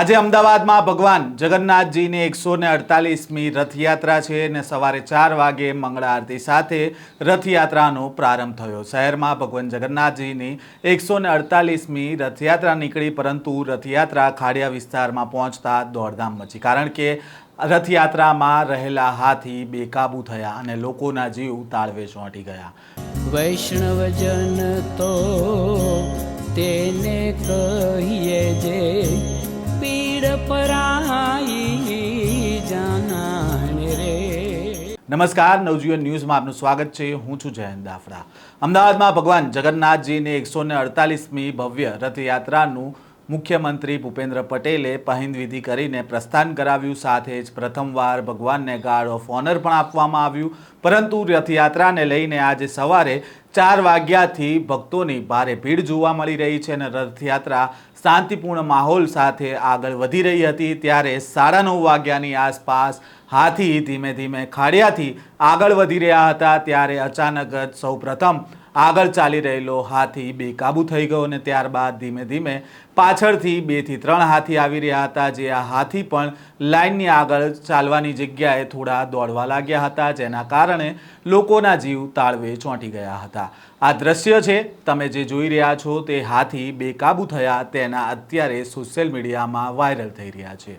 આજે અમદાવાદમાં ભગવાન જગન્નાથજીની એકસો ને અડતાલીસમી રથયાત્રા છે અને સવારે ચાર વાગે મંગળા આરતી સાથે રથયાત્રાનો પ્રારંભ થયો. શહેરમાં ભગવાન જગન્નાથજીની એકસો ને અડતાલીસમી રથયાત્રા નીકળી, પરંતુ રથયાત્રા ખાડિયા વિસ્તારમાં પહોંચતા દોડધામ મચી. કારણ કે રથયાત્રામાં રહેલા હાથી બેકાબૂ થયા અને લોકોના જીવ તાળવે ચોંટી ગયા. વૈષ્ણવજન તો તેને કહીએ જે નમસ્કાર, નવજીવન ન્યૂઝમાં આપનું સ્વાગત છે. હું છું જયંત દાફડા અમદાવાદમાં ભગવાન જગન્નાથજીની એકસો ને અડતાલીસમી ભવ્ય રથયાત્રાનું મુખ્યમંત્રી ભૂપેન્દ્ર પટેલે પહિંદવિધિ કરીને પ્રસ્થાન કરાવ્યું, સાથે જ પ્રથમવાર ભગવાનને ગાર્ડ ઓફ ઓનર પણ આપવામાં આવ્યું. પરંતુ રથયાત્રાને લઈને આજે સવારે ચાર વાગ્યાથી ભક્તોની ભારે ભીડ જોવા મળી રહી છે અને રથયાત્રા શાંતિપૂર્ણ માહોલ સાથે આગળ વધી રહી હતી, ત્યારે સાડા નવ વાગ્યાની આસપાસ હાથી ધીમે ધીમે ખાડિયાથી આગળ વધી રહ્યા હતા, ત્યારે અચાનક જ સૌપ્રથમ આગળ ચાલી રહેલો હાથી બેકાબૂ થઈ ગયો અને ત્યારબાદ ધીમે ધીમે પાછળથી બેથી ત્રણ હાથી આવી રહ્યા હતા, જે આ હાથી પણ લાઇનની આગળ ચાલવાની જગ્યાએ થોડા દોડવા લાગ્યા હતા, જેના કારણે લોકોના જીવ તાળવે ચોંટી ગયા હતા. આ દ્રશ્ય છે, તમે જે જોઈ રહ્યા છો તે હાથી બેકાબૂ થયા તેના અત્યારે સોશિયલ મીડિયામાં વાયરલ થઈ રહ્યા છે.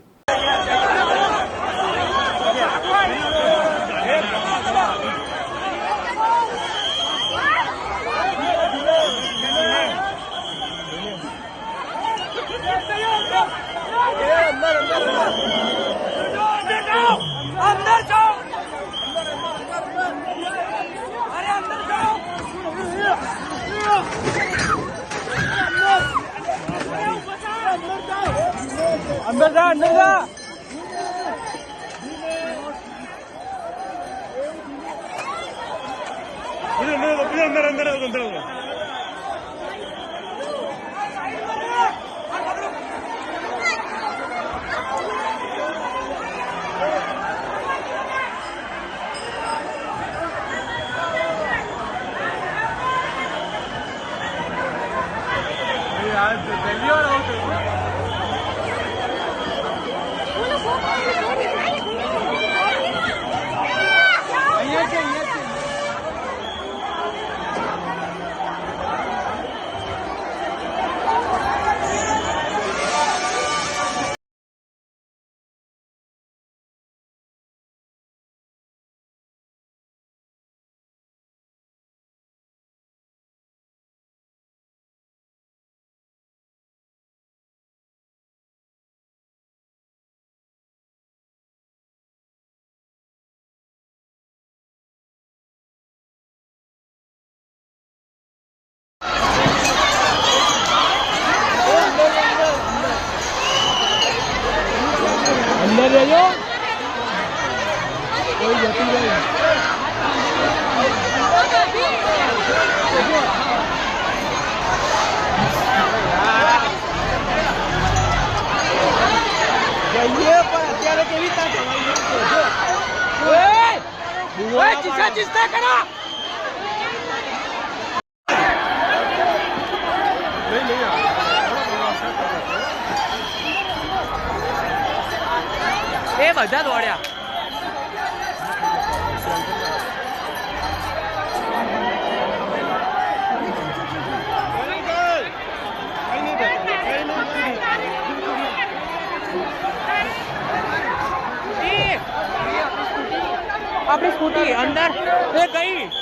அந்ததா அந்ததா இரு இது இரு இரு அந்த இரு llegó. Oye, aquí Ué, que já tá destaca, né, não! Vem, vem, ó. બધા દોડ્યા આપણી સ્કૂટી અંદર. એ ગઈ.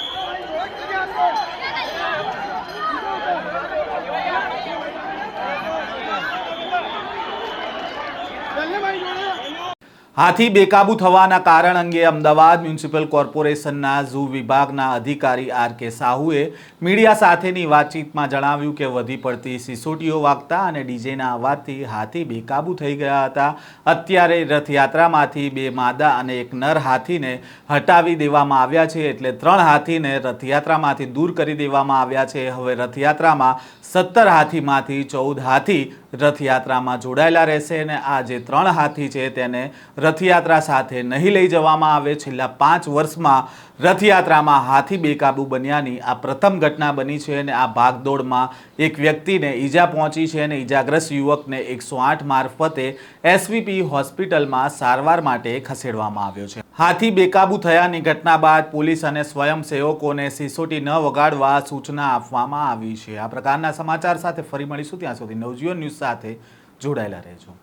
હાથી બેકાબુ થવાના કારણ અંગે અમદાવાદ મ્યુનિસિપલ કોર્પોરેશનના ઝૂ વિભાગના અધિકારી આર કે સાહુએ મીડિયા સાથેની વાતચીતમાં જણાવ્યું કે વધી પડતી સિસોટીઓ વાગતા અને ડીજેના અવાજથી હાથી બેકાબુ થઈ ગયા હતા. અત્યારે રથયાત્રામાંથી બે માદા અને એક નર હાથીને હટાવી દેવામાં આવ્યા છે એટલે ત્રણ હાથીને રથયાત્રામાંથી દૂર કરી દેવામાં આવ્યા છે. હવે રથયાત્રામાં સત્તર હાથીમાંથી ચૌદ હાથી રથયાત્રામાં જોડાયેલા રહેશે અને આ જે ત્રણ હાથી છે તેને રથયાત્રા સાથે નહીં લઈ જવામાં આવે. છેલ્લા પાંચ વર્ષમાં રથયાત્રામાં હાથી બેકાબુ બન્યાની આ પ્રથમ ઘટના બની છે અને આ ભાગદોડમાં એક વ્યક્તિને ઈજા પહોંચી છે અને ઈજાગ્રસ્ત યુવકને એકસો આઠ મારફતે એસવીપી હોસ્પિટલમાં સારવાર માટે ખસેડવામાં આવ્યો છે. હાથી બેકાબુ થયાની ઘટના બાદ પોલીસ અને સ્વયંસેવકોને સિસોટી ન વગાડવા સૂચના આપવામાં આવી છે. આ પ્રકારના સમાચાર સાથે ફરી મળીશું. ત્યાં સુધી નવજીવન ન્યૂઝ સાથે જોડાયેલા રહેજો.